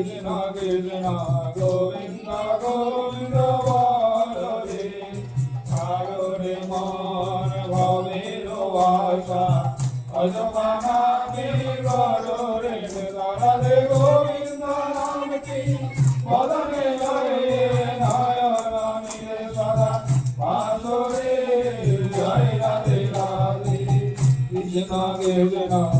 কৃষ্ণ কৃষ্ণ গোবিন্দ গোবিন্দ বালরে সাগরে মন ভবের আশা অজমানা কে কররে রাধে গোবিন্দ নাম কি বদনে জয় নারায়ণী সদা পাশরে জয় রাধে রাধে কৃষ্ণ কৃষ্ণ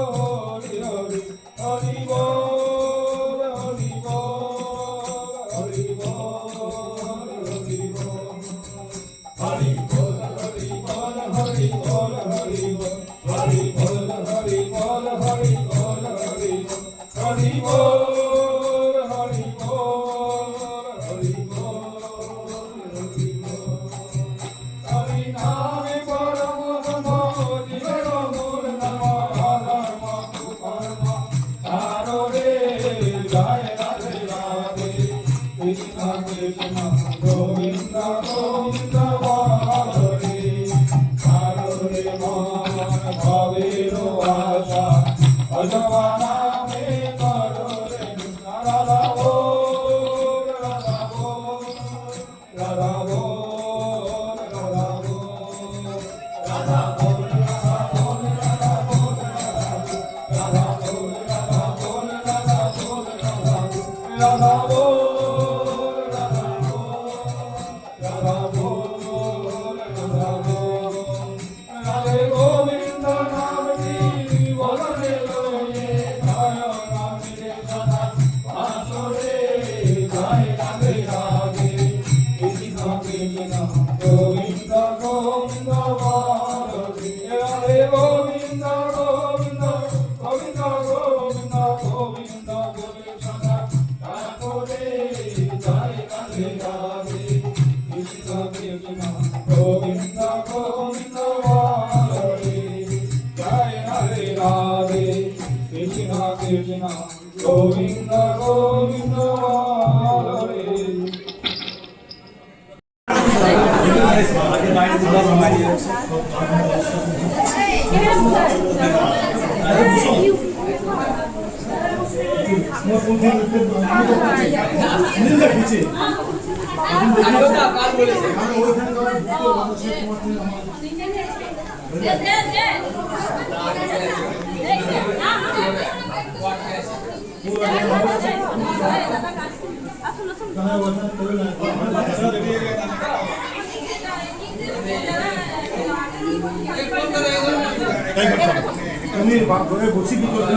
Oh, হয় 아, তুমি বসি কি করতে